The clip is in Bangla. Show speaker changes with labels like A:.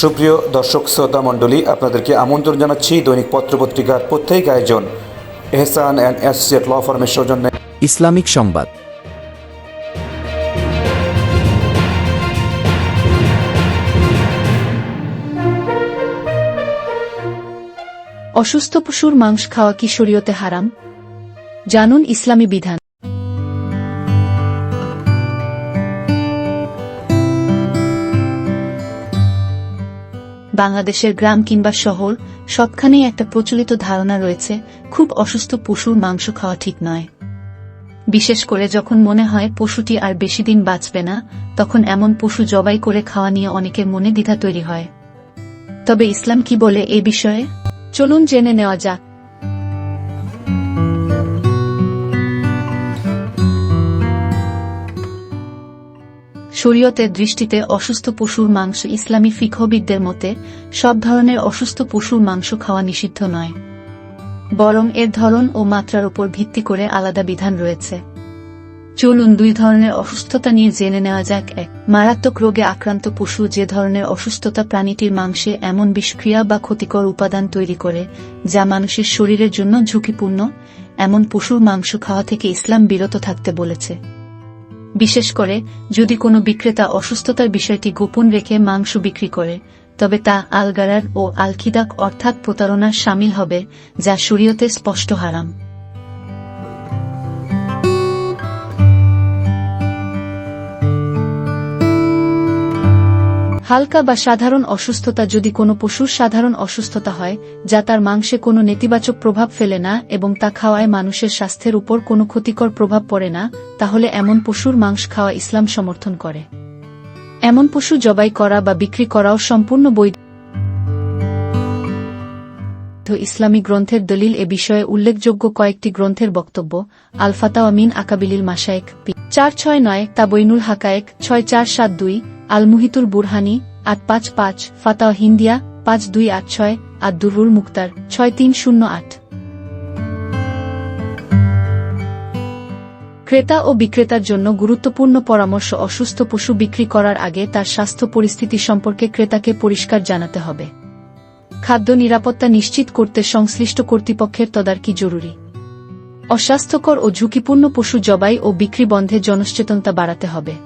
A: সুপ্রিয় দর্শক শ্রোতা মণ্ডলী আপনাদেরকে আমন্ত্রণ জানাচ্ছি দৈনিক পত্রপত্রিকার প্রত্যেক আয়োজন। এহসান অ্যান্ড অ্যাসোসিয়েট ল ফার্মের সৌজন্যে।
B: ইসলামিক সংবাদ।
C: অসুস্থ পশুর মাংস খাওয়া কি শরীয়তে হারাম? জানুন ইসলামী বিধান। বাংলাদেশের গ্রাম কিংবা শহর, সবখানেই একটা প্রচলিত ধারণা রয়েছে, খুব অসুস্থ পশুর মাংস খাওয়া ঠিক নয়। বিশেষ করে যখন মনে হয় পশুটি আর বেশি দিন বাঁচবে না, তখন এমন পশু জবাই করে খাওয়া নিয়ে অনেকের মনে দ্বিধা তৈরি হয়। তবে ইসলাম কি বলে এ বিষয়ে? চলুন জেনে নেওয়া যাক। শরীয়তের দৃষ্টিতে অসুস্থ পশুর মাংস ইসলামী ফিকহবিদদের মতে, সব ধরনের অসুস্থ পশুর মাংস খাওয়া নিষিদ্ধ নয়। বরং এর ধরন ও মাত্রার উপর ভিত্তি করে আলাদা বিধান রয়েছে। চলুন দুই ধরনের অসুস্থতা নিয়ে জেনে নেওয়া যাক। এক, মারাত্মক রোগে আক্রান্ত পশু যে ধরনের অসুস্থতা প্রাণীটির মাংসে এমন বিষক্রিয়া বা ক্ষতিকর উপাদান তৈরি করে, যা মানুষের শরীরের জন্য ঝুঁকিপূর্ণ, এমন পশুর মাংস খাওয়া থেকে ইসলাম বিরত থাকতে বলেছে। বিশেষ করে যদি কোনো বিক্রেতা অসুস্থতার বিষয়টি গোপন রেখে মাংস বিক্রি করে, তবে তা আলগারার ও আলখিদাক অর্থাৎ প্রতারণার সামিল হবে, যা শরীয়তে স্পষ্ট হারাম। হালকা বা সাধারণ অসুস্থতা যদি কোনো পশুর সাধারণ অসুস্থতা হয়, যা তার মাংসে কোনো নেতিবাচক প্রভাব ফেলে না এবং তা খাওয়ায় মানুষের স্বাস্থ্যের উপর কোনো ক্ষতিকর প্রভাব পড়ে না, তাহলে এমন পশুর মাংস খাওয়া ইসলাম সমর্থন করে। এমন পশু জবাই করা বা বিক্রি করাও সম্পূর্ণ বৈধ। ইসলামী গ্রন্থের দলিল এ বিষয়ে উল্লেখযোগ্য কয়েকটি গ্রন্থের বক্তব্য আলফাতা মিন আকাবিলিল মাসায়েক চার ছয় নয় তাবইনুল হাকায়েক, ছয় চার সাত দুই আল মুহিতুল বুরহানি, আট পাঁচ পাঁচ ফাতা হিন্দিয়া, পাঁচ দুই আট ছয় আর দুরুল মুক্তার, ছয় তিন শূন্য আট। ক্রেতা ও বিক্রেতার জন্য গুরুত্বপূর্ণ পরামর্শ অসুস্থ পশু বিক্রি করার আগে তার স্বাস্থ্য পরিস্থিতি সম্পর্কে ক্রেতাকে পরিষ্কার জানাতে হবে। খাদ্য নিরাপত্তা নিশ্চিত করতে সংশ্লিষ্ট কর্তৃপক্ষের তদারকি জরুরি। অস্বাস্থ্যকর ও ঝুঁকিপূর্ণ পশু জবাই ও বিক্রি বন্ধে জনসচেতনতা বাড়াতে হবে।